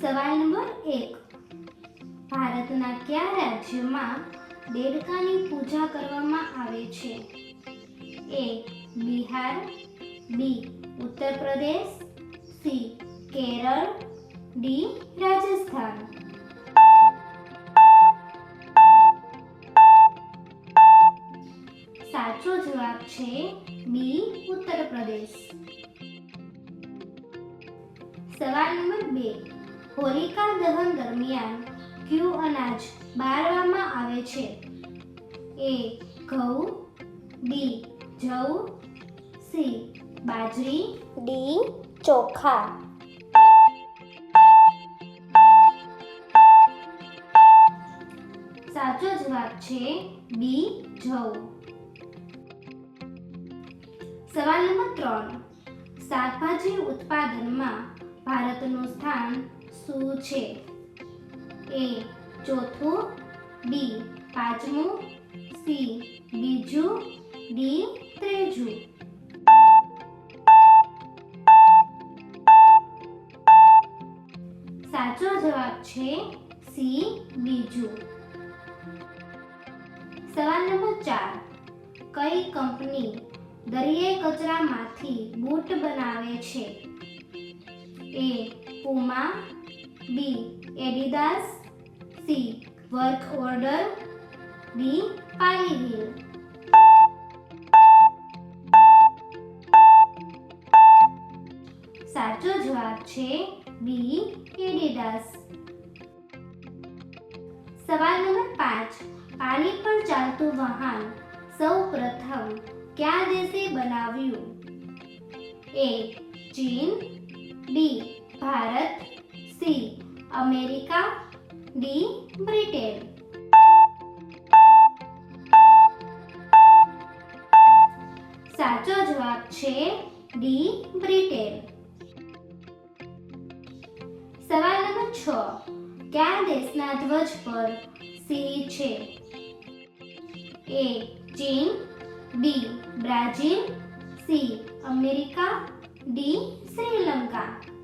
સવાલ નંબર એક. ભારતના કયા રાજ્યમાં દેડકાની પૂજા કરવામાં આવે છે? એ, બિહાર, બી ઉત્તર પ્રદેશ સી, કેરળ, ડી, રાજસ્થાન. સાચો જવાબ છે બી ઉત્તર પ્રદેશ સવાલ નંબર બે. હોલિકા દહન દરમિયાન કયું અનાજ બાળવામાં આવે છે. એ ઘઉં બી જવ, સી બાજરી, ડી ચોખા. સાચો જવાબ છે બી જવ. સવાલ નંબર ત્રણ. શાકભાજી ઉત્પાદનમાં ભારતનું સ્થાન શું છે. એ ચોથું બી પાંચમું, સી બીજું, ડી ત્રીજું. સાચો જવાબ છે સી બીજું. સવાલ નંબર ચાર. કઈ કંપની દરિયાઈ કચરામાંથી બૂટ બનાવે છે? A Puma B Adidas C work order D પાલીવીલ સાચો જવાબ છે બી એડિડાસ સવાલ નંબર પાંચ. પાણી પર ચાલતું વાહન સૌ પ્રથમ કયા દેશે બનાવ્યું? એ ચીન. B Bharat. C America, D, Britain. સાચો જવાબ છે ડી, બ્રિટેન. સવાલ નંબર છ, કયા દેશના ધ્વજ પર સી છે? એ, ચીન, B, Brazil, C, America, D, Sri Lanka.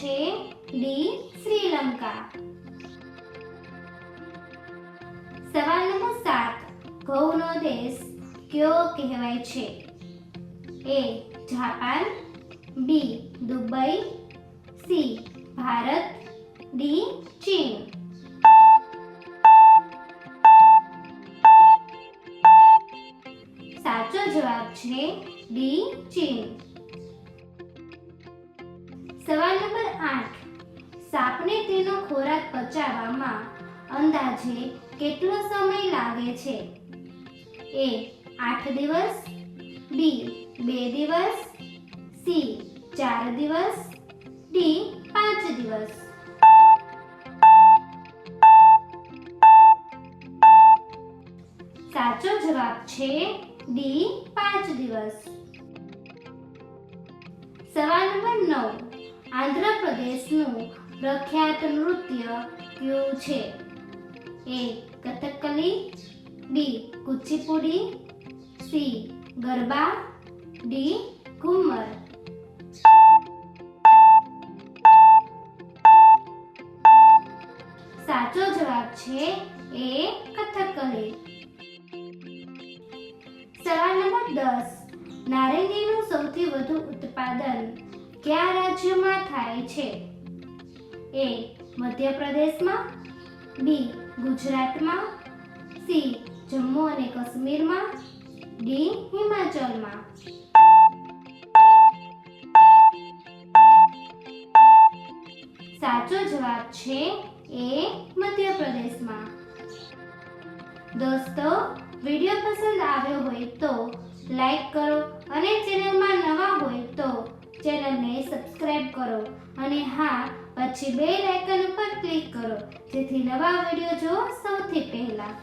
જવાબ છે ડી શ્રીલંકા સવાલ નંબર સાત ઘઉંનો દેશ કયો કહેવાય છે A Japan B Dubai C Bharat D ચીન સાચો જવાબ છે ડી ચીન સવાલ નંબર આઠ. સાપને તેનો ખોરાક પચાવવામાં અંદાજે કેટલો સમય લાગે છે? એ આઠ દિવસ, બી બે દિવસ, સી ચાર દિવસ, ડી પાંચ દિવસ. સાચો જવાબ છે ડી પાંચ દિવસ. સવાલ નંબર નવ. આંધ્રપ્રદેશનું પ્રખ્યાત નૃત્ય કયું છે? A Kathakali B Kuchipudi, C Garba, D Ghoomar સાચો જવાબ છે એ કથકલી. સવાલ નંબર દસ. નારંગીનું સૌથી વધુ ઉત્પાદન કયા રાજ્યમાં થાય છે? એ, મધ્યપ્રદેશમાં, બી, ગુજરાતમાં, સી, જમ્મુ અને કાશ્મીરમાં, ડી, હિમાચલમાં. સાચો જવાબ છે એ, મધ્યપ્રદેશમાં. દોસ્તો, વીડિયો પસંદ આવ્યો હોય તો લાઈક કરો અને ચેનલમાં નવા હોય તો ચેનલને સબસ્ક્રાઇબ કરો અને હા, પછી બેલ આઇકન ઉપર ક્લિક કરો. જેથી નવા વીડિયો જો સૌથી પહેલા.